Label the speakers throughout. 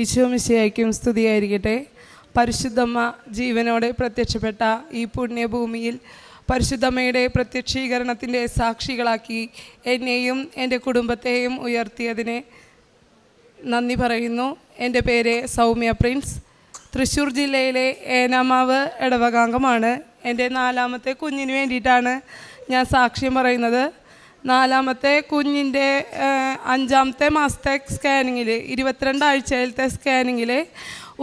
Speaker 1: ഈശോ മിശിയായിരിക്കും സ്തുതിയായിരിക്കട്ടെ. പരിശുദ്ധമ്മ ജീവനോടെ പ്രത്യക്ഷപ്പെട്ട ഈ പുണ്യഭൂമിയിൽ പരിശുദ്ധമ്മയുടെ പ്രത്യക്ഷീകരണത്തിന്റെ സാക്ഷികളാക്കി എന്നെയും എന്റെ കുടുംബത്തെയും ഉയർത്തിയതിന് നന്ദി പറയുന്നു. എന്റെ പേര് സൗമ്യ പ്രിൻസ്. തൃശ്ശൂർ ജില്ലയിലെ ഏനാമാവ് ഇടവകാംഗമാണ് എന്റെ നാലാമത്തെ കുഞ്ഞിന് വേണ്ടിയിട്ടാണ് ഞാൻ സാക്ഷ്യം പറയുന്നത്. നാലാമത്തെ കുഞ്ഞിന്റെ അഞ്ചാമത്തെ മാസത്തെ സ്കാനിങ്ങിൽ ഇരുപത്തിരണ്ട് ആഴ്ചയിലത്തെ സ്കാനിങ്ങിൽ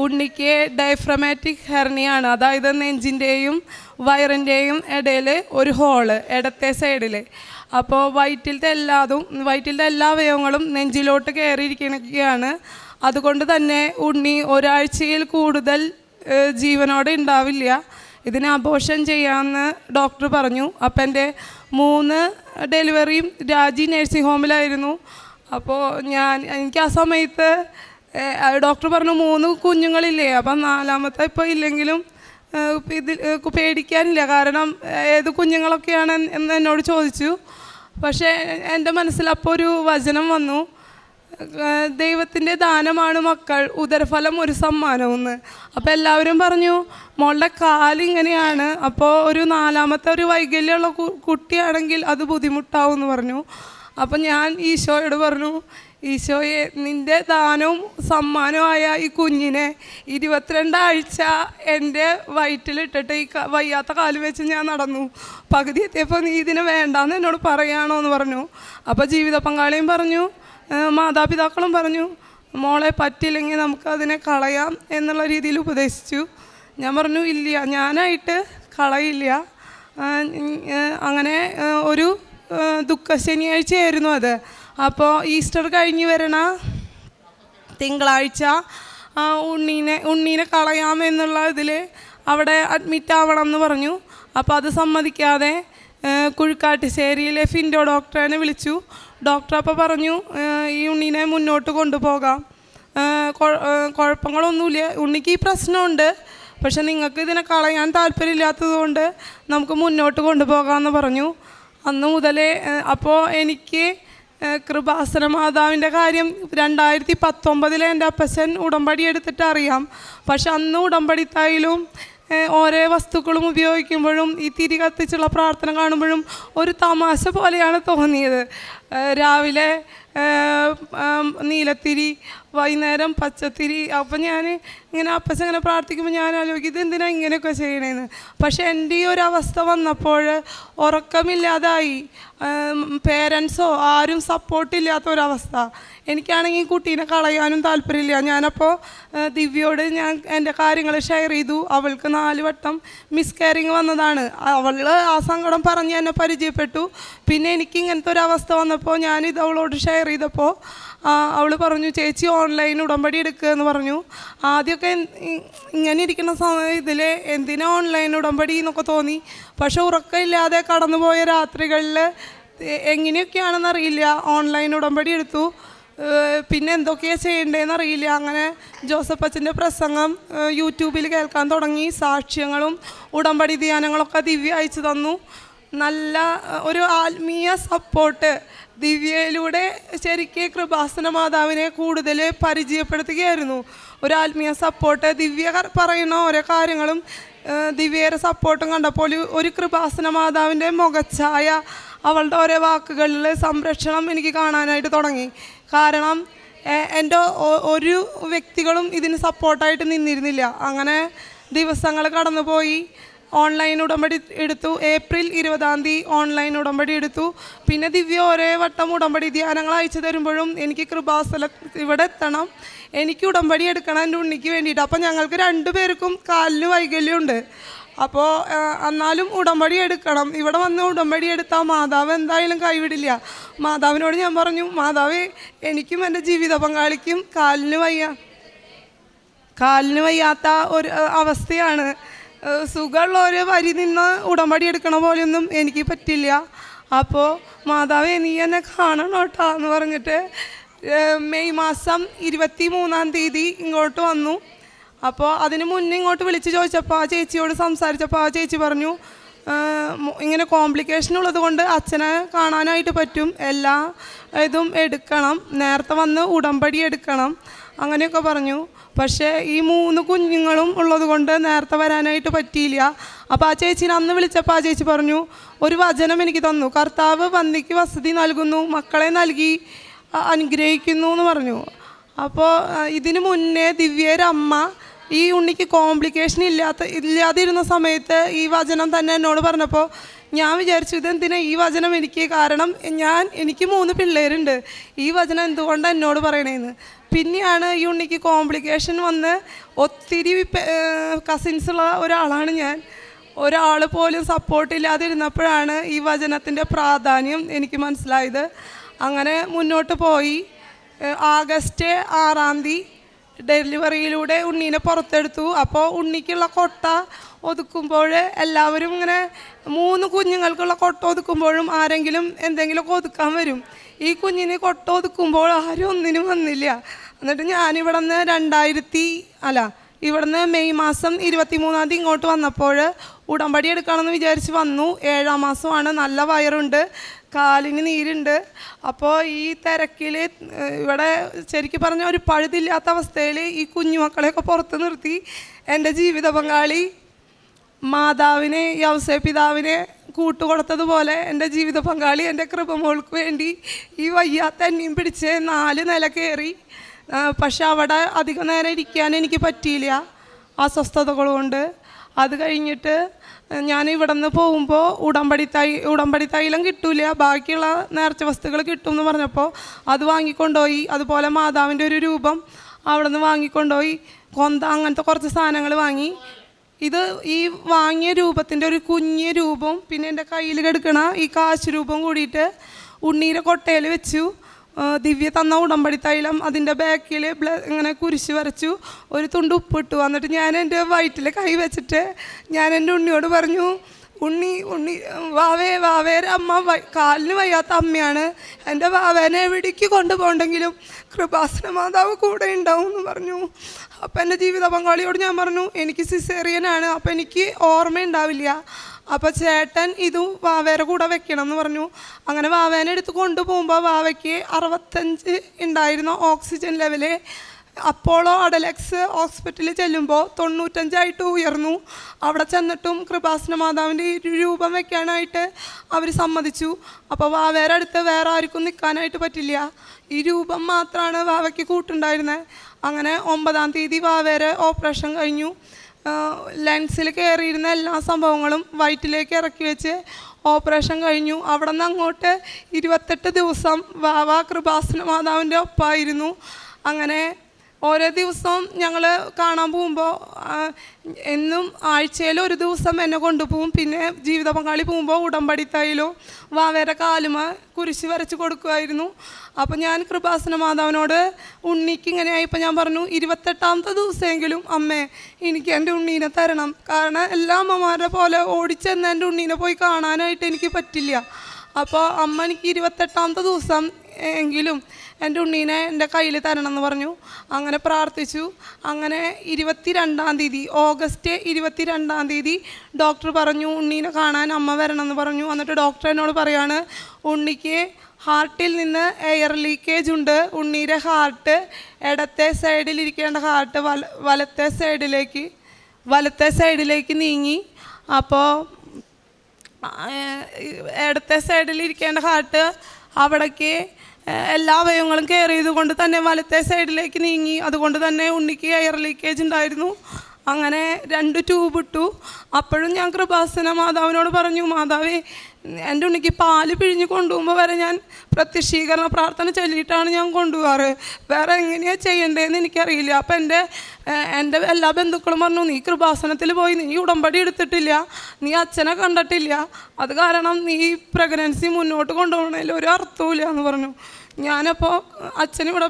Speaker 1: ഉണ്ണിക്ക് ഡയഫ്രമാറ്റിക് ഹെർണിയാണ്. അതായത് നെഞ്ചിന്റെയും വയറിന്റെയും ഇടയിൽ ഒരു ഹോൾ ഇടത്തെ സൈഡിൽ. അപ്പോൾ വയറ്റിലത്തെ എല്ലാതും വയറ്റിലത്തെ എല്ലാ അവയവങ്ങളും നെഞ്ചിലോട്ട് കയറിയിരിക്കുകയാണ്. അതുകൊണ്ട് തന്നെ ഉണ്ണി ഒരാഴ്ചയിൽ കൂടുതൽ ജീവനോടെ ഉണ്ടാവില്ല. ഇതിന് അബോഷൻ ചെയ്യാമെന്ന് ഡോക്ടർ പറഞ്ഞു. അപ്പം എന്റെ മൂന്ന് ഡെലിവറിയും രാജി നേഴ്സിംഗ് ഹോമിലായിരുന്നു അപ്പോൾ ഞാൻ എനിക്ക് ആ സമയത്ത് ഡോക്ടർ പറഞ്ഞു മൂന്ന് കുഞ്ഞുങ്ങളില്ലേ അപ്പം നാലാമത്തെ ഇപ്പോൾ ഇല്ലെങ്കിലും ഇതിൽ പേടിക്കാനില്ല. കാരണം ഏത് കുഞ്ഞുങ്ങളൊക്കെയാണ് എന്ന് എന്നോട് ചോദിച്ചു. പക്ഷേ എന്റെ മനസ്സിൽ അപ്പോൾ ഒരു വചനം വന്നു. ദൈവത്തിന്റെ ദാനമാണ് മക്കൾ. ഉദരഫലം ഒരു സമ്മാനമെന്ന് അപ്പോൾ എല്ലാവരും പറഞ്ഞു മോളുടെ കാലിങ്ങനെയാണ് അപ്പോൾ ഒരു നാലാമത്തെ ഒരു വൈകല്യമുള്ള കുട്ടിയാണെങ്കിൽ അത് ബുദ്ധിമുട്ടാവും എന്ന് പറഞ്ഞു. അപ്പം ഞാൻ ഈശോയോട് പറഞ്ഞു ഈശോയെ നിന്റെ ദാനവും സമ്മാനമായ ഈ കുഞ്ഞിനെ ഇരുപത്തിരണ്ടാഴ്ച എന്റെ വയറ്റിലിട്ടിട്ട് ഈ വയ്യാത്ത കാൽ വെച്ച് ഞാൻ നടന്നു. പകുതി എത്തിയപ്പോൾ നീ ഇതിനെ വേണ്ടാന്ന് എന്നോട് പറയാണോ എന്ന് പറഞ്ഞു. അപ്പോൾ ജീവിത പങ്കാളിയും പറഞ്ഞു മാതാപിതാക്കളും പറഞ്ഞു മോളെ പറ്റില്ലെങ്കിൽ നമുക്ക് അതിനെ കളയാം എന്നുള്ള രീതിയിൽ ഉപദേശിച്ചു. ഞാൻ പറഞ്ഞു ഇല്ല ഞാനായിട്ട് കളയില്ല. അങ്ങനെ ഒരു ദുഃഖ ശനിയാഴ്ചയായിരുന്നു അത്. അപ്പോൾ ഈസ്റ്റർ കഴിഞ്ഞ് വരണ തിങ്കളാഴ്ച ഉണ്ണീനെ ഉണ്ണീനെ കളയാമെന്നുള്ള ഇതിൽ അവിടെ അഡ്മിറ്റ് ആവണം എന്ന് പറഞ്ഞു. അപ്പോൾ അത് സമ്മതിക്കാതെ കുഴിക്കാട്ടുശ്ശേരിയിലെ ഫിൻഡോ ഡോക്ടറിനെ വിളിച്ചു. ഡോക്ടർ അപ്പോൾ പറഞ്ഞു ഈ ഉണ്ണീനെ മുന്നോട്ട് കൊണ്ടുപോകാം. കുഴപ്പങ്ങളൊന്നുമില്ല. ഉണ്ണിക്ക് ഈ പ്രശ്നമുണ്ട്. പക്ഷെ നിങ്ങൾക്ക് ഇതിനെ കളയാൻ താല്പര്യമില്ലാത്തതുകൊണ്ട് നമുക്ക് മുന്നോട്ട് കൊണ്ടുപോകാമെന്ന് പറഞ്ഞു. അന്ന് മുതലേ അപ്പോൾ എനിക്ക് കൃപാസന മാതാവിന്റെ കാര്യം രണ്ടായിരത്തി പത്തൊമ്പതിലെ എന്റെ അപ്പച്ചൻ ഉടമ്പടി എടുത്തിട്ട് അറിയാം പക്ഷെ അന്ന് ഉടമ്പടിത്തായാലും ഓരോ വസ്തുക്കളും ഉപയോഗിക്കുമ്പോഴും ഈ തിരി കത്തിച്ചുള്ള പ്രാർത്ഥന കാണുമ്പോഴും ഒരു തമാശ പോലെയാണ് തോന്നിയത്. രാവിലെ നീലത്തിരി വൈകുന്നേരം പച്ചത്തിരി. അപ്പം ഞാൻ ഇങ്ങനെ അപ്പച്ച ഇങ്ങനെ പ്രാർത്ഥിക്കുമ്പോൾ ഞാൻ ആലോചിക്കും ഇതെന്തിനാണ് ഇങ്ങനെയൊക്കെ ചെയ്യണേന്ന്. പക്ഷെ എന്റെ ഈ ഒരു അവസ്ഥ വന്നപ്പോൾ ഉറക്കമില്ലാതായി. പേരൻസോ ആരും സപ്പോർട്ടില്ലാത്ത ഒരവസ്ഥ എനിക്കാണെങ്കിൽ കുട്ടീനെ കളയാനും താല്പര്യമില്ല. ഞാനപ്പോൾ ദിവ്യയോട് ഞാൻ എന്റെ കാര്യങ്ങൾ ഷെയർ ചെയ്തു. അവൾക്ക് നാല് വട്ടം മിസ്കാരിങ് വന്നതാണ്. അവൾ ആ സങ്കടം പറഞ്ഞ് എന്നെ പരിചയപ്പെട്ടു. പിന്നെ എനിക്ക് ഇങ്ങനത്തെ ഒരു അവസ്ഥ വന്നപ്പോൾ ഞാനിത് അവളോട് ഷെയർ ചെയ്തപ്പോൾ അവൾ പറഞ്ഞു ചേച്ചി ഓൺലൈൻ ഉടമ്പടി എടുക്കുക എന്ന് പറഞ്ഞു. ആദ്യമൊക്കെ ഇങ്ങനെ ഇരിക്കുന്ന സമയം ഇതിൽ എന്തിനാ ഓൺലൈൻ ഉടമ്പടി എന്നൊക്കെ തോന്നി. പക്ഷെ ഉറക്കമില്ലാതെ കടന്നുപോയ രാത്രികളിൽ എങ്ങനെയൊക്കെയാണെന്ന് അറിയില്ല. ഓൺലൈൻ ഉടമ്പടി എടുത്തു. പിന്നെ എന്തൊക്കെയാണ് ചെയ്യേണ്ടതെന്ന് അറിയില്ല. അങ്ങനെ ജോസഫ് അച്ഛന്റെ പ്രസംഗം യൂട്യൂബിൽ കേൾക്കാൻ തുടങ്ങി. സാക്ഷ്യങ്ങളും ഉടമ്പടി ധ്യാനങ്ങളൊക്കെ ദിവ്യ അയച്ചു തന്നു. നല്ല ഒരു ആത്മീയ സപ്പോർട്ട് ദിവ്യയിലൂടെ ശരിക്ക് കൃപാസന മാതാവിനെ കൂടുതൽ പരിചയപ്പെടുത്തുകയായിരുന്നു. ഒരു ആത്മീയ സപ്പോർട്ട് ദിവ്യ പറയുന്ന ഓരോ കാര്യങ്ങളും ദിവ്യയുടെ സപ്പോർട്ടും കണ്ടപ്പോൾ ഒരു കൃപാസന മാതാവിന്റെ മുഖച്ഛായ അവളുടെ ഓരോ വാക്കുകളിൽ സംരക്ഷണം എനിക്ക് കാണാനായിട്ട് തുടങ്ങി. കാരണം എന്റെ ഒരു വ്യക്തികളും ഇതിന് സപ്പോർട്ടായിട്ട് നിന്നിരുന്നില്ല. അങ്ങനെ ദിവസങ്ങൾ കടന്നുപോയി. ഓൺലൈൻ ഉടമ്പടി എടുത്തു. ഏപ്രിൽ ഇരുപതാം തീയതി ഓൺലൈൻ ഉടമ്പടി എടുത്തു. പിന്നെ ദിവ്യ ഒരേ വട്ടം ഉടമ്പടി ധ്യാനങ്ങൾ അയച്ചു തരുമ്പോഴും എനിക്ക് കൃപാസ്ഥല ഇവിടെ എത്തണം. എനിക്ക് ഉടമ്പടി എടുക്കണം എന്റെ ഉണ്ണിക്ക് വേണ്ടിയിട്ട്. അപ്പം ഞങ്ങൾക്ക് രണ്ടുപേർക്കും കാലിന് വൈകല്യമുണ്ട്. അപ്പോൾ എന്നാലും ഉടമ്പടി എടുക്കണം. ഇവിടെ വന്ന് ഉടമ്പടി എടുത്താൽ മാതാവ് എന്തായാലും കൈവിടില്ല. മാതാവിനോട് ഞാൻ പറഞ്ഞു മാതാവ് എനിക്കും എന്റെ ജീവിത പങ്കാളിക്കും കാലിന് വയ്യ. കാലിന് വയ്യാത്ത ഒരു അവസ്ഥയാണ്. ഏഹ് സുഖമുള്ളവർ വരി നിന്ന് ഉടമ്പടി എടുക്കണ പോലെയൊന്നും എനിക്ക് പറ്റില്ല. അപ്പോൾ മാതാവേ നീ എന്നെ കാണണം കേട്ടോ എന്ന് പറഞ്ഞിട്ട് മെയ് മാസം ഇരുപത്തി മൂന്നാം തീയതി ഇങ്ങോട്ട് വന്നു. അപ്പോൾ അതിന് മുന്നേ ഇങ്ങോട്ട് വിളിച്ച് ചോദിച്ചപ്പോൾ ആ ചേച്ചിയോട് സംസാരിച്ചപ്പോൾ ആ ചേച്ചി പറഞ്ഞു ഇങ്ങനെ കോംപ്ലിക്കേഷൻ ഉള്ളത് കൊണ്ട് അച്ഛനെ കാണാനായിട്ട് പറ്റും. എല്ലാ ഇതും എടുക്കണം. നേരത്തെ വന്ന് ഉടമ്പടി എടുക്കണം. അങ്ങനെയൊക്കെ പറഞ്ഞു. പക്ഷേ ഈ മൂന്ന് കുഞ്ഞുങ്ങളും ഉള്ളത് കൊണ്ട് നേരത്തെ വരാനായിട്ട് പറ്റിയില്ല. അപ്പോൾ ആ ചേച്ചീനെ അന്ന് വിളിച്ചപ്പോൾ ആ ചേച്ചി പറഞ്ഞു ഒരു വചനം എനിക്ക് തന്നു. കർത്താവ് പന്നിക്ക് വസതി നൽകുന്നു മക്കളെ നൽകി അനുഗ്രഹിക്കുന്നു എന്ന് പറഞ്ഞു. അപ്പോൾ ഇതിന് മുന്നേ ദിവ്യരമ്മ ഈ ഉണ്ണിക്ക് കോംപ്ലിക്കേഷൻ ഇല്ലാത്ത ഇല്ലാതിരുന്ന സമയത്ത് ഈ വചനം തന്നെ എന്നോട് പറഞ്ഞപ്പോൾ ഞാൻ വിചാരിച്ചു ഇതെന്തിനാ ഈ വചനം എനിക്ക്? കാരണം ഞാൻ എനിക്ക് മൂന്ന് പിള്ളേരുണ്ട്. ഈ വചനം എന്തുകൊണ്ടാണ് എന്നോട് പറയണേന്ന്? പിന്നെയാണ് ഉണ്ണിക്ക് കോംപ്ലിക്കേഷൻ വന്ന് ഒത്തിരി കസിൻസ് ഉള്ള ഒരാളാണ് ഞാൻ. ഒരാൾ പോലും സപ്പോർട്ടില്ലാതിരുന്നപ്പോഴാണ് ഈ വചനത്തിന്റെ പ്രാധാന്യം എനിക്ക് മനസ്സിലായത്. അങ്ങനെ മുന്നോട്ട് പോയി. ആഗസ്റ്റ് ആറാം തീയതി ഡെലിവറിയിലൂടെ ഉണ്ണീനെ പുറത്തെടുത്തു. അപ്പോൾ ഉണ്ണിക്കുള്ള കൊട്ട ഒതുക്കുമ്പോൾ എല്ലാവരും ഇങ്ങനെ മൂന്ന് കുഞ്ഞുങ്ങൾക്കുള്ള കൊട്ട ഒതുക്കുമ്പോഴും ആരെങ്കിലും എന്തെങ്കിലുമൊക്കെ ഒതുക്കാൻ വരും. ഈ കുഞ്ഞിനെ കൊട്ട ഒതുക്കുമ്പോൾ ആരും ഒന്നിനും വന്നില്ല. എന്നിട്ട് ഞാനിവിടെ നിന്ന് രണ്ടായിരത്തി അല്ല ഇവിടുന്ന് മെയ് മാസം ഇരുപത്തി മൂന്നാം തീയതി ഇങ്ങോട്ട് വന്നപ്പോൾ ഉടമ്പടി എടുക്കണമെന്ന് വിചാരിച്ച് വന്നു. ഏഴാം മാസമാണ് നല്ല വയറുണ്ട് കാലിന് നീരുണ്ട്. അപ്പോൾ ഈ തിരക്കിൽ ഇവിടെ ശരിക്കും പറഞ്ഞ ഒരു പഴുതില്ലാത്ത അവസ്ഥയിൽ ഈ കുഞ്ഞുമക്കളെയൊക്കെ പുറത്ത് നിർത്തി എന്റെ ജീവിത പങ്കാളി മാതാവിനെ യവസേ പിതാവിനെ കൂട്ടുകൊടുത്തതുപോലെ എന്റെ ജീവിത പങ്കാളി എന്റെ കൃപമോൾക്ക് വേണ്ടി ഈ വയ്യാത്ത എന്നെയും പിടിച്ച് നാല് നില കയറി. പക്ഷെ അവിടെ അധികം നേരം ഇരിക്കാൻ എനിക്ക് പറ്റിയില്ല. അസ്വസ്ഥതകൾ കൊണ്ട്. അത് കഴിഞ്ഞിട്ട് ഞാൻ ഇവിടെ നിന്ന് പോകുമ്പോൾ ഉടമ്പടി തൈ ഉടമ്പടി തൈലം കിട്ടൂല. ബാക്കിയുള്ള നേർച്ച വസ്തുക്കൾ കിട്ടും എന്ന് പറഞ്ഞപ്പോൾ അത് വാങ്ങിക്കൊണ്ടുപോയി. അതുപോലെ മാതാവിന്റെ ഒരു രൂപം അവിടെ നിന്ന് വാങ്ങിക്കൊണ്ടുപോയി. കൊന്ത അങ്ങനത്തെ കുറച്ച് സാധനങ്ങൾ വാങ്ങി. ഇത് ഈ വാങ്ങിയ രൂപത്തിന്റെ ഒരു കുഞ്ഞ് രൂപം പിന്നെ എന്റെ കയ്യിൽ കിടക്കണ ഈ കാശ് രൂപം കൂടിയിട്ട് ഉണ്ണീരെ കൊട്ടയിൽ വെച്ചു. ദിവ്യ തന്ന ഉടമ്പടി തൈലം അതിന്റെ ബാക്കിൽ ഇങ്ങനെ കുരിശ് വരച്ചു. ഒരു തുണ്ട് ഉപ്പിട്ടു. എന്നിട്ട് ഞാൻ എന്റെ വയറ്റിൽ കൈ വെച്ചിട്ട് ഞാൻ എന്റെ ഉണ്ണിയോട് പറഞ്ഞു ഉണ്ണി ഉണ്ണി വാവേ വാവേരെ അമ്മ കാലിന് വയ്യാത്ത അമ്മയാണ്. എന്റെ വാവേനെ എവിടേക്ക് കൊണ്ടുപോകണ്ടെങ്കിലും കൃപാസന മാതാവ് കൂടെ ഉണ്ടാവും എന്ന് പറഞ്ഞു. അപ്പം എന്റെ ജീവിത പങ്കാളിയോട് ഞാൻ പറഞ്ഞു എനിക്ക് സിസേറിയനാണ് അപ്പം എനിക്ക് ഓർമ്മയുണ്ടാവില്ല അപ്പോൾ ചേട്ടൻ ഇതും വാവേരെ കൂടെ വെക്കണം എന്ന് പറഞ്ഞു. അങ്ങനെ വാവേനെ എടുത്ത് കൊണ്ടുപോകുമ്പോൾ വാവയ്ക്ക് അറുപത്തഞ്ച് ഉണ്ടായിരുന്ന ഓക്സിജൻ ലെവൽ അപ്പോളോ അഡലക്സ് ഹോസ്പിറ്റലിൽ ചെല്ലുമ്പോൾ തൊണ്ണൂറ്റഞ്ചായിട്ട് ഉയർന്നു. അവിടെ ചെന്നിട്ടും കൃപാസന മാതാവിന്റെ രൂപം വെക്കാനായിട്ട് അവർ സമ്മതിച്ചു. അപ്പോൾ വാവേരെ അടുത്ത് വേറെ ആർക്കും നിൽക്കാനായിട്ട് പറ്റില്ല. ഈ രൂപം മാത്രമാണ് വാവയ്ക്ക് കൂട്ടുണ്ടായിരുന്നത് അങ്ങനെ ഒമ്പതാം തീയതി വാവേരെ ഓപ്പറേഷൻ കഴിഞ്ഞു. ലെൻസിൽ കയറിയിരുന്ന എല്ലാ സംഭവങ്ങളും വയറ്റിലേക്ക് ഇറക്കി വെച്ച് ഓപ്പറേഷൻ കഴിഞ്ഞു. അവിടെ നിന്ന് അങ്ങോട്ട് ഇരുപത്തെട്ട് ദിവസം വാവ കൃപാസന മാതാവിന്റെ ഒപ്പമായിരുന്നു അങ്ങനെ ഓരോ ദിവസവും ഞങ്ങൾ കാണാൻ പോകുമ്പോൾ എന്നും ആഴ്ചയിൽ ഒരു ദിവസം എന്നെ കൊണ്ടുപോകും. പിന്നെ ജീവിത പങ്കാളി പോകുമ്പോൾ ഉടമ്പടി തൈലും വാവേരെ കാലുമ കുരിശ് വരച്ച് കൊടുക്കുമായിരുന്നു. അപ്പോൾ ഞാൻ കൃപാസന മാതാവിനോട് ഉണ്ണിക്ക് ഇങ്ങനെയായപ്പോൾ ഞാൻ പറഞ്ഞു ഇരുപത്തെട്ടാമത്തെ ദിവസമെങ്കിലും അമ്മേ എനിക്ക് എന്റെ ഉണ്ണീനെ തരണം. കാരണം എല്ലാ അമ്മമാരെ പോലെ ഓടിച്ചെന്ന് എന്റെ ഉണ്ണീനെ പോയി കാണാനായിട്ട് എനിക്ക് പറ്റില്ല. അപ്പോൾ അമ്മ എനിക്ക് ഇരുപത്തെട്ടാമത്തെ ദിവസം എങ്കിലും എന്റെ ഉണ്ണീനെ എന്റെ കയ്യിൽ തരണം എന്ന് പറഞ്ഞു. അങ്ങനെ പ്രാർത്ഥിച്ചു. അങ്ങനെ ഇരുപത്തി രണ്ടാം തീയതി ഓഗസ്റ്റ് ഇരുപത്തി രണ്ടാം തീയതി ഡോക്ടർ പറഞ്ഞു ഉണ്ണീനെ കാണാൻ അമ്മ വരണം എന്ന് പറഞ്ഞു. എന്നിട്ട് ഡോക്ടർ എന്നോട് പറയാണ് ഉണ്ണിക്ക് ഹാർട്ടിൽ നിന്ന് എയർ ലീക്കേജ് ഉണ്ട്. ഉണ്ണീരെ ഹാർട്ട് ഇടത്തെ സൈഡിൽ ഇരിക്കേണ്ട ഹാർട്ട് വല വലത്തെ സൈഡിലേക്ക് വലത്തെ സൈഡിലേക്ക് നീങ്ങി. അപ്പോൾ ഇടത്തെ സൈഡിൽ ഇരിക്കേണ്ട ഹാർട്ട് അവിടേക്ക് എല്ലാ അവയവങ്ങളും കെയർ ചെയ്തുകൊണ്ട് തന്നെ വലത്തെ സൈഡിലേക്ക് നീങ്ങി. അതുകൊണ്ട് തന്നെ ഉണ്ണിക്ക് എയർ ലീക്കേജ് ഉണ്ടായിരുന്നു. അങ്ങനെ രണ്ട് ട്യൂബ് ഇട്ടു. അപ്പോഴും ഞാൻ കൃപാസന മാതാവിനോട് പറഞ്ഞു മാതാവേ എന്റെ ഉണ്ണിക്ക് പാൽ പിഴിഞ്ഞ് കൊണ്ടുപോകുമ്പോൾ വരെ ഞാൻ പ്രത്യക്ഷീകരണ പ്രാർത്ഥന ചൊല്ലിയിട്ടാണ് ഞാൻ കൊണ്ടുപോകാറ്. വേറെ എങ്ങനെയാണ് ചെയ്യേണ്ടതെന്ന് എനിക്കറിയില്ല. അപ്പം എന്റെ എന്റെ എല്ലാ ബന്ധുക്കളും പറഞ്ഞു നീ കൃപാസനത്തിൽ പോയി നീ ഉടമ്പടി എടുത്തിട്ടില്ല നീ അച്ഛനെ കണ്ടിട്ടില്ല. അത് കാരണം നീ പ്രഗ്നൻസി മുന്നോട്ട് കൊണ്ടുപോകണതിൽ ഒരു അർത്ഥവുമില്ല എന്ന് പറഞ്ഞു. ഞാനപ്പോൾ അച്ഛനിവിടെ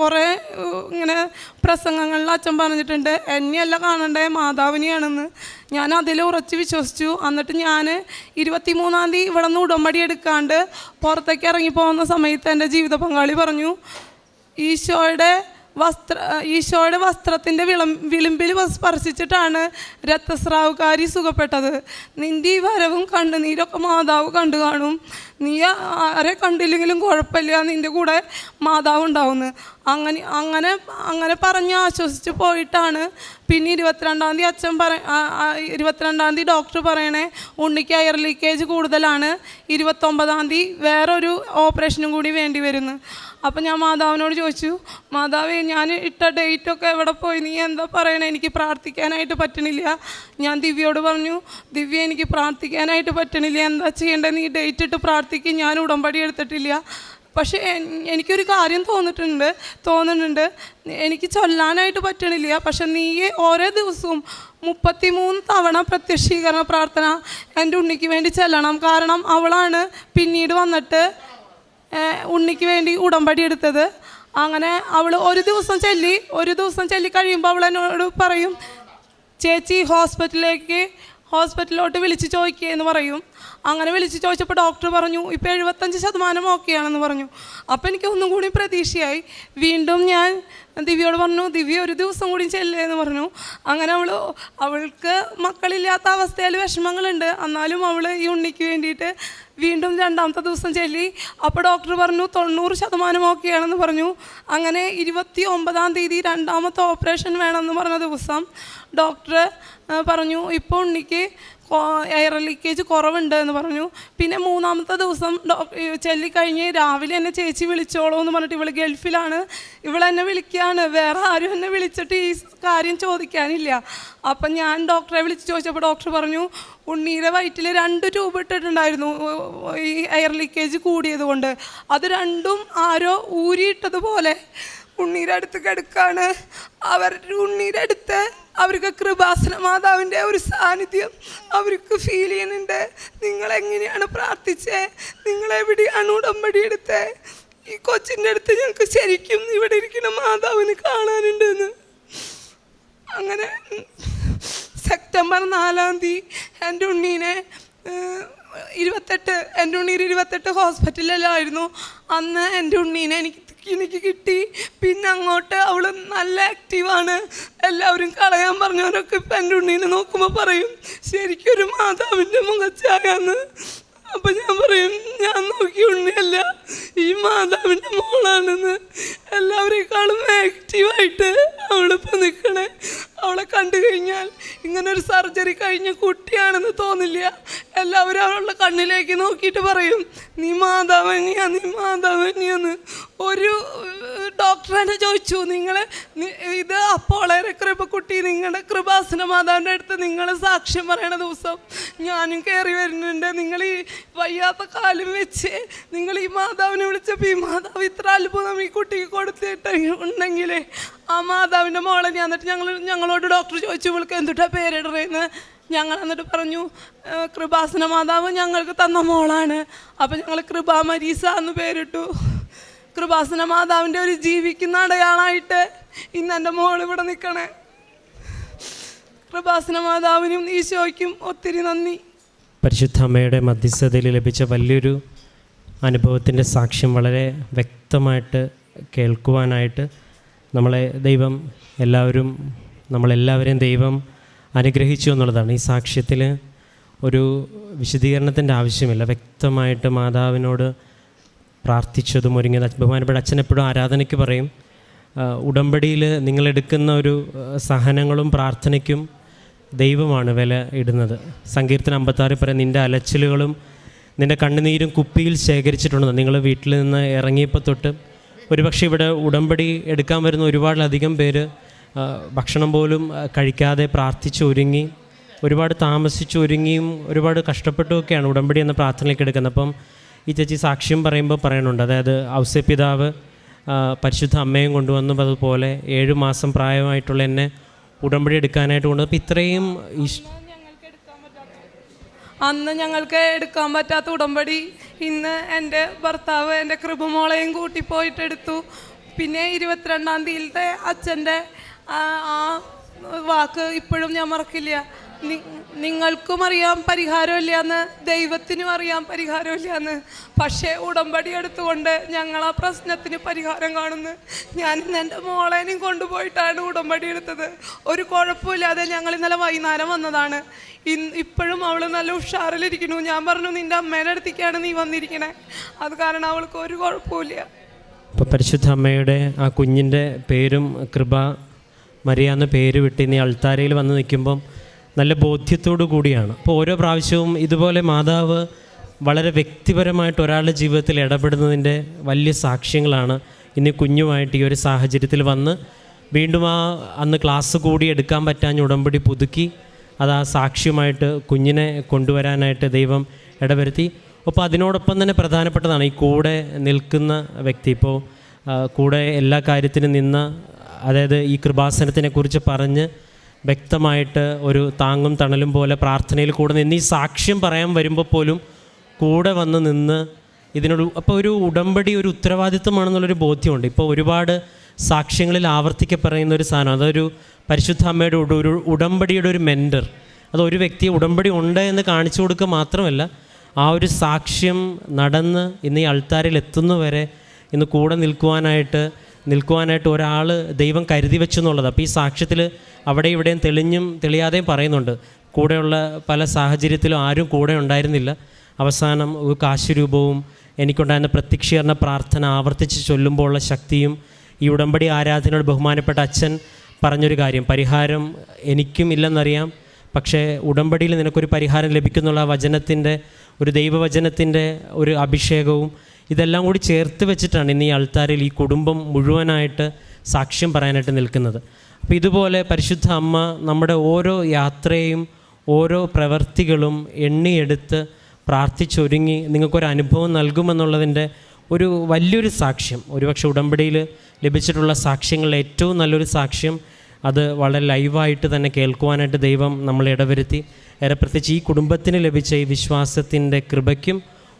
Speaker 1: കുറേ ഇങ്ങനെ പ്രസംഗങ്ങളിൽ അച്ഛൻ പറഞ്ഞിട്ടുണ്ട് എന്നെയല്ല കാണണ്ടേ മാതാവിനെയാണെന്ന്. ഞാൻ അതിൽ ഉറച്ച് വിശ്വസിച്ചു. എന്നിട്ട് ഞാൻ ഇരുപത്തി മൂന്നാം തീയതി ഇവിടെ നിന്ന് ഉടമ്പടി എടുക്കാണ്ട് പുറത്തേക്ക് ഇറങ്ങി പോകുന്ന സമയത്ത് എന്റെ ജീവിത പങ്കാളി പറഞ്ഞു ഈശോയുടെ വസ്ത്ര ഈശോയുടെ വസ്ത്രത്തിന്റെ വിളം വിളിമ്പിൽ സ്പർശിച്ചിട്ടാണ് രക്തസ്രാവക്കാരി സുഖപ്പെട്ടത്. നിന്റെ ഈ വരവും കണ്ണുനീരൊക്കെ മാതാവ് കണ്ടു കാണും. നീ ആരെ കണ്ടില്ലെങ്കിലും കുഴപ്പമില്ല നിന്റെ കൂടെ മാതാവ് ഉണ്ടാവുന്ന. അങ്ങനെ അങ്ങനെ അങ്ങനെ പറഞ്ഞ് ആശ്വസിച്ച് പോയിട്ടാണ് പിന്നെ ഇരുപത്തിരണ്ടാം തീയതി അച്ഛൻ പറ ഇരുപത്തിരണ്ടാം തീയതി ഡോക്ടർ പറയണേ ഉണ്ണിക്ക് എയർ ലീക്കേജ് കൂടുതലാണ്. ഇരുപത്തൊമ്പതാം തീയതി വേറൊരു ഓപ്പറേഷനും കൂടി വേണ്ടി വരുന്നു. അപ്പം ഞാൻ മാതാവിനോട് ചോദിച്ചു മാതാവേ ഞാൻ ഇട്ട ഡേറ്റൊക്കെ എവിടെ പോയി? നീ എന്താ പറയണേ? എനിക്ക് പ്രാർത്ഥിക്കാനായിട്ട് പറ്റണില്ല. ഞാൻ ദിവ്യയോട് പറഞ്ഞു ദിവ്യ എനിക്ക് പ്രാർത്ഥിക്കാനായിട്ട് പറ്റണില്ല. എന്താ ചെയ്യേണ്ടത് നീ ഡേറ്റ് ഇട്ട് പ്രാർത്ഥിക്കും. ഞാൻ ഉടമ്പടി എടുത്തിട്ടില്ല. പക്ഷേ എനിക്കൊരു കാര്യം തോന്നിയിട്ടുണ്ട് തോന്നുന്നുണ്ട്. എനിക്ക് ചൊല്ലാനായിട്ട് പറ്റണില്ല. പക്ഷെ നീ ഓരോ ദിവസവും മുപ്പത്തിമൂന്ന് തവണ പ്രത്യക്ഷീകരണ പ്രാർത്ഥന എന്റെ ഉണ്ണിക്ക് വേണ്ടി ചെല്ലണം. കാരണം അവളാണ് പിന്നീട് വന്നിട്ട് ഉണ്ണിക്ക് വേണ്ടി ഉടമ്പടി എടുത്തത്. അങ്ങനെ അവൾ ഒരു ദിവസം ചൊല്ലി ഒരു ദിവസം ചൊല്ലി കഴിയുമ്പോൾ അവൾ എന്നോട് പറയും ചേച്ചി ഹോസ്പിറ്റലിലേക്ക് ഹോസ്പിറ്റലിലോട്ട് വിളിച്ച് ചോദിക്കുക എന്ന് പറയും. അങ്ങനെ വിളിച്ച് ചോദിച്ചപ്പോൾ ഡോക്ടർ പറഞ്ഞു ഇപ്പോൾ എഴുപത്തഞ്ച് ശതമാനം ഓക്കെയാണെന്ന് പറഞ്ഞു. അപ്പോൾ എനിക്ക് ഒന്നും കൂടി പ്രതീക്ഷയായി. വീണ്ടും ഞാൻ ദിവ്യയോട് പറഞ്ഞു ദിവ്യ ഒരു ദിവസം കൂടി ചെല്ലേ എന്ന് പറഞ്ഞു. അങ്ങനെ അവൾ അവൾക്ക് മക്കളില്ലാത്ത അവസ്ഥയിൽ വിഷമങ്ങളുണ്ട്. എന്നാലും അവൾ ഈ ഉണ്ണിക്ക് വേണ്ടിയിട്ട് വീണ്ടും രണ്ടാമത്തെ ദിവസം ചെല്ലി. അപ്പോൾ ഡോക്ടർ പറഞ്ഞു തൊണ്ണൂറ് ശതമാനം ഓക്കെയാണെന്ന് പറഞ്ഞു. അങ്ങനെ ഇരുപത്തി ഒമ്പതാം തീയതി രണ്ടാമത്തെ ഓപ്പറേഷൻ വേണമെന്ന് പറഞ്ഞ ദിവസം ഡോക്ടർ പറഞ്ഞു ഇപ്പോൾ ഉണ്ണിക്ക് എയർ ലീക്കേജ് കുറവുണ്ട് എന്ന് പറഞ്ഞു. പിന്നെ മൂന്നാമത്തെ ദിവസം ഡോ ചെല്ലിക്കഴിഞ്ഞ് രാവിലെ എന്നെ ചേച്ചി വിളിച്ചോളൂ എന്ന് പറഞ്ഞിട്ട് ഇവൾ ഗൾഫിലാണ്. ഇവളെന്നെ വിളിക്കുകയാണ് വേറെ ആരും എന്നെ വിളിച്ചിട്ട് ഈ കാര്യം ചോദിക്കാനില്ല. അപ്പം ഞാൻ ഡോക്ടറെ വിളിച്ച് ചോദിച്ചപ്പോൾ ഡോക്ടർ പറഞ്ഞു ഉണ്ണീരെ വയറ്റിൽ രണ്ട് ട്യൂബ് ഇട്ടിട്ടുണ്ടായിരുന്നു ഈ എയർ ലീക്കേജ് കൂടിയത് കൊണ്ട്. അത് രണ്ടും ആരോ ഊരിയിട്ടതുപോലെ ഉണ്ണീരടുത്ത് കിടക്കാണ്. അവരുടെ ഉണ്ണീരെ അടുത്ത് അവർക്ക് കൃപാസന മാതാവിന്റെ ഒരു സാന്നിധ്യം അവർക്ക് ഫീൽ ചെയ്യുന്നുണ്ട്. നിങ്ങളെങ്ങനെയാണ് പ്രാർത്ഥിച്ചേ? നിങ്ങൾ എവിടെയാണ് ഉടമ്പടി എടുത്തേ? ഈ കൊച്ചിന്റെ അടുത്ത് ഞങ്ങൾക്ക് ശരിക്കും ഇവിടെ ഇരിക്കുന്ന മാതാവിന് കാണാനുണ്ടെന്ന്. അങ്ങനെ സെപ്റ്റംബർ നാലാം തീയതി എന്റെ ഉണ്ണീനെ ഇരുപത്തെട്ട് എന്റെ ഉണ്ണീർ ഇരുപത്തെട്ട് ഹോസ്പിറ്റലിലായിരുന്നു. അന്ന് എന്റെ ഉണ്ണീനെ എനിക്ക് എനിക്ക് കിട്ടി. പിന്നെ അങ്ങോട്ട് അവൾ നല്ല ആക്റ്റീവാണ് എല്ലാവരും കളയാൻ പറഞ്ഞവരൊക്കെ ഇപ്പം എന്റെ ഉണ്ണീനെ നോക്കുമ്പോൾ പറയും ശരിക്കും ഒരു മാതാവിന്റെ മുഖച്ചായാന്ന് അപ്പം ഞാൻ പറയും ഞാൻ നോക്കി ഉണ്ണിയല്ല ഈ മാതാവിന്റെ മോളാണെന്ന്. എല്ലാവരെക്കാളും ആക്റ്റീവായിട്ട് അവളിപ്പോൾ നിൽക്കണേ അവളെ കണ്ടു കഴിഞ്ഞാൽ ഇങ്ങനെ ഒരു സർജറി കഴിഞ്ഞ കുട്ടിയാണെന്ന് തോന്നില്ല. എല്ലാവരും അവരുടെ കണ്ണിലേക്ക് നോക്കിയിട്ട് പറയും നീ മാതാവനിയാ നീ മാതാവനിയാന്ന് ഒരു ഡോക്ടർ തന്നെ ചോദിച്ചു നിങ്ങൾ ഇത് അപ്പോളേറെ കുട്ടി നിങ്ങളുടെ കൃപാസന മാതാവിന്റെ അടുത്ത് നിങ്ങൾ സാക്ഷ്യം പറയണ ദിവസം ഞാനും കയറി വരുന്നുണ്ട്. നിങ്ങൾ ഈ വയ്യാത്ത കാലം വെച്ച് നിങ്ങൾ ഈ മാതാവിനെ വിളിച്ചപ്പോൾ ഈ മാതാവ് ഇത്ര അത്ഭുതം ഈ കുട്ടിക്ക് കൊടുത്തിട്ട് ഉണ്ടെങ്കിലേ ആ മാതാവിന്റെ മോളെ ഞാൻ എന്നിട്ട് ഞങ്ങൾ ഞങ്ങളോട് ഡോക്ടർ ചോദിച്ചു ഇവൾക്ക് എന്തുട്ടാ പേരിടറേന്ന് ഞങ്ങൾ എന്നിട്ട് പറഞ്ഞു "ഏഹ്, കൃപാസന മാതാവ് ഞങ്ങൾക്ക് തന്ന മോളാണ്. അപ്പം ഞങ്ങൾ കൃപാ മരീസ എന്ന് പേരിട്ടു. കൃപാസന മാതാവിന്റെ ഒരു ജീവിക്കുന്ന അടയാളായിട്ട് ഇന്ന് എന്റെ മോൾ ഇവിടെ നിൽക്കണേ. കൃപാസന മാതാവിനും ഈശോയ്ക്കും ഒത്തിരി നന്ദി.
Speaker 2: പരിശുദ്ധ അമ്മയുടെ മധ്യസ്ഥതയിൽ ലഭിച്ച വലിയൊരു അനുഭവത്തിന്റെ സാക്ഷ്യം വളരെ വ്യക്തമായിട്ട് കേൾക്കുവാനായിട്ട് നമ്മളെ ദൈവം എല്ലാവരും നമ്മളെല്ലാവരെയും ദൈവം അനുഗ്രഹിച്ചു എന്നുള്ളതാണ്. ഈ സാക്ഷ്യത്തിൽ ഒരു വിശദീകരണത്തിന്റെ ആവശ്യമില്ല. വ്യക്തമായിട്ട് മാതാവിനോട് പ്രാർത്ഥിച്ചതും ഒരുങ്ങിയത് ബഹുമാനപ്പെട്ട അച്ഛൻ എപ്പോഴും ആരാധനയ്ക്ക് പറയും ഉടമ്പടിയിൽ നിങ്ങളെടുക്കുന്ന ഒരു സഹനങ്ങളും പ്രാർത്ഥനയ്ക്കും ദൈവമാണ് വില ഇടുന്നത്. സങ്കീർത്തനം അമ്പത്താറ് പറയാം നിന്റെ അലച്ചിലുകളും നിന്റെ കണ്ണുനീരും കുപ്പിയിൽ ശേഖരിച്ചിട്ടുണ്ടെന്ന് നിങ്ങൾ വീട്ടിൽ നിന്ന് ഇറങ്ങിയപ്പോൾ തൊട്ട് ഒരുപക്ഷെ ഇവിടെ ഉടമ്പടി എടുക്കാൻ വരുന്ന ഒരുപാടിലധികം പേര് ഭക്ഷണം പോലും കഴിക്കാതെ പ്രാർത്ഥിച്ച് ഒരുങ്ങി ഒരുപാട് താമസിച്ച് ഒരുങ്ങിയും ഒരുപാട് കഷ്ടപ്പെട്ടുമൊക്കെയാണ് ഉടമ്പടി എന്ന പ്രാർത്ഥനയിലേക്ക് എടുക്കുന്നത്. അപ്പം ഈ ചേച്ചി സാക്ഷ്യം പറയുമ്പോൾ പറയണുണ്ട് അതായത് ഔസ്യപിതാവ് പിതാവ് പരിശുദ്ധ അമ്മയും കൊണ്ടുവന്നു അതുപോലെ ഏഴ് മാസം പ്രായമായിട്ടുള്ള എന്നെ ഉടമ്പടി എടുക്കാനായിട്ട് കൊണ്ടുവന്നു. അപ്പോൾ ഇത്രയും
Speaker 1: അന്ന് ഞങ്ങൾക്ക് എടുക്കാൻ പറ്റാത്ത ഉടമ്പടി ഇന്ന് എന്റെ ഭർത്താവ് എന്റെ കൃപമോളെയും കൂട്ടിപ്പോയിട്ടെടുത്തു. പിന്നെ ഇരുപത്തിരണ്ടാം തീയതിയിലത്തെ അച്ഛന്റെ ആ വാക്ക് ഇപ്പോഴും ഞാൻ മറക്കില്ല. നിങ്ങൾക്കും അറിയാം പരിഹാരമില്ലാന്ന് ദൈവത്തിനും അറിയാം പരിഹാരമില്ലാന്ന്. പക്ഷേ ഉടമ്പടി എടുത്തുകൊണ്ട് ഞങ്ങൾ ആ പ്രശ്നത്തിന് പരിഹാരം കാണുന്നു. ഞാൻ എന്റെ മോളേനെയും കൊണ്ടുപോയിട്ടാണ് ഉടമ്പടി എടുത്തത്. ഒരു കുഴപ്പമില്ലാതെ ഞങ്ങൾ ഇന്നലെ വൈകുന്നേരം വന്നതാണ്. ഇന്ന് ഇപ്പോഴും അവൾ നല്ല ഉഷാറിലിരിക്കുന്നു. ഞാൻ പറഞ്ഞു നിന്റെ അമ്മേന്റെ അടുത്തേക്കാണ് നീ വന്നിരിക്കണേ. അത് കാരണം അവൾക്ക് ഒരു കുഴപ്പമില്ല.
Speaker 2: അപ്പോൾ പരിശുദ്ധ അമ്മയുടെ ആ കുഞ്ഞിന്റെ പേരും കൃപ മരിയ എന്ന പേര് വിട്ട് ഇനി അൾത്താരയിൽ വന്ന് നിൽക്കുമ്പം നല്ല ബോധ്യത്തോടു കൂടിയാണ്. അപ്പോൾ ഓരോ പ്രാവശ്യവും ഇതുപോലെ മാതാവ് വളരെ വ്യക്തിപരമായിട്ട് ഒരാളുടെ ജീവിതത്തിൽ ഇടപെടുന്നതിന്റെ വലിയ സാക്ഷ്യങ്ങളാണ് ഇനി കുഞ്ഞുമായിട്ട് ഈ ഒരു സാഹചര്യത്തിൽ വന്ന് വീണ്ടും ആ അന്ന് ക്ലാസ് കൂടി എടുക്കാൻ പറ്റാഞ്ഞ ഉടമ്പടി പുതുക്കി അത് ആ സാക്ഷ്യമായിട്ട് കുഞ്ഞിനെ കൊണ്ടുവരാനായിട്ട് ദൈവം ഇടവരുത്തി. അപ്പോൾ അതിനോടൊപ്പം തന്നെ പ്രധാനപ്പെട്ടതാണ് ഈ കൂടെ നിൽക്കുന്ന വ്യക്തി. ഇപ്പോൾ കൂടെ എല്ലാ കാര്യത്തിനും നിന്ന് അതായത് ഈ കൃപാസനത്തിനെ കുറിച്ച് പറഞ്ഞ് വ്യക്തമായിട്ട് ഒരു താങ്ങും തണലും പോലെ പ്രാർത്ഥനയിൽ കൂടെ നിന്ന് ഈ സാക്ഷ്യം പറയാൻ വരുമ്പോൾ പോലും കൂടെ വന്ന് നിന്ന് ഇതിനൊരു അപ്പോൾ ഒരു ഉടമ്പടി ഒരു ഉത്തരവാദിത്വമാണെന്നുള്ളൊരു ബോധ്യമുണ്ട്. ഇപ്പോൾ ഒരുപാട് സാക്ഷ്യങ്ങളിൽ ആവർത്തിക്കപ്പെടുന്ന ഒരു സാധനം അതൊരു പരിശുദ്ധ അമ്മയുടെ ഒരു- ഉടമ്പടിയുടെ ഒരു മെന്റർ അത് ഒരു വ്യക്തി ഉടമ്പടി ഉണ്ട് എന്ന് കാണിച്ചു കൊടുക്കുക മാത്രമല്ല ആ ഒരു സാക്ഷ്യം നടന്ന് ഇന്ന് ഈ അൾത്താരിൽ എത്തുന്നവരെ ഇന്ന് കൂടെ നിൽക്കുവാനായിട്ട് നിൽക്കുവാനായിട്ട് ഒരാൾ ദൈവം കരുതി വെച്ചു എന്നുള്ളത് അപ്പോൾ ഈ സാക്ഷ്യത്തിൽ അവിടെ ഇവിടെയും തെളിഞ്ഞും തെളിയാതെയും പറയുന്നുണ്ട്. കൂടെയുള്ള പല സാഹചര്യത്തിലും ആരും കൂടെ ഉണ്ടായിരുന്നില്ല. അവസാനം ഒരു കാശുരൂപവും എനിക്കുണ്ടായിരുന്ന പ്രത്യക്ഷീകരണ പ്രാർത്ഥന ആവർത്തിച്ച് ചൊല്ലുമ്പോഴുള്ള ശക്തിയും ഈ ഉടമ്പടി ആരാധനയോട് ബഹുമാനപ്പെട്ട അച്ഛൻ പറഞ്ഞൊരു കാര്യം. പരിഹാരം എനിക്കും ഇല്ലെന്നറിയാം. പക്ഷേ ഉടമ്പടിയിൽ നിനക്കൊരു പരിഹാരം ലഭിക്കുന്നുള്ള വചനത്തിന്റെ ഒരു ദൈവവചനത്തിന്റെ ഒരു അഭിഷേകവും ഇതെല്ലാം കൂടി ചേർത്ത് വെച്ചിട്ടാണ് ഇന്ന് ഈ അൾത്താരിൽ ഈ കുടുംബം മുഴുവനായിട്ട് സാക്ഷ്യം പറയാനായിട്ട് നിൽക്കുന്നത്. അപ്പോൾ ഇതുപോലെ പരിശുദ്ധ അമ്മ നമ്മുടെ ഓരോ യാത്രയും ഓരോ പ്രവർത്തികളും എണ്ണിയെടുത്ത് പ്രാർത്ഥിച്ചൊരുങ്ങി നിങ്ങൾക്കൊരു അനുഭവം നൽകുമെന്നുള്ളതിന്റെ ഒരു വലിയൊരു സാക്ഷ്യം. ഒരുപക്ഷെ ഉടമ്പടിയിൽ ലഭിച്ചിട്ടുള്ള സാക്ഷ്യങ്ങളിൽ ഏറ്റവും നല്ലൊരു സാക്ഷ്യം അത് വളരെ ലൈവായിട്ട് തന്നെ കേൾക്കുവാനായിട്ട് ദൈവം നമ്മളെ ഇടവരുത്തി. ഏറെ പ്രത്യേകിച്ച് ഈ കുടുംബത്തിന് ലഭിച്ച ഈ വിശ്വാസത്തിന്റെ കൃപയ്ക്കും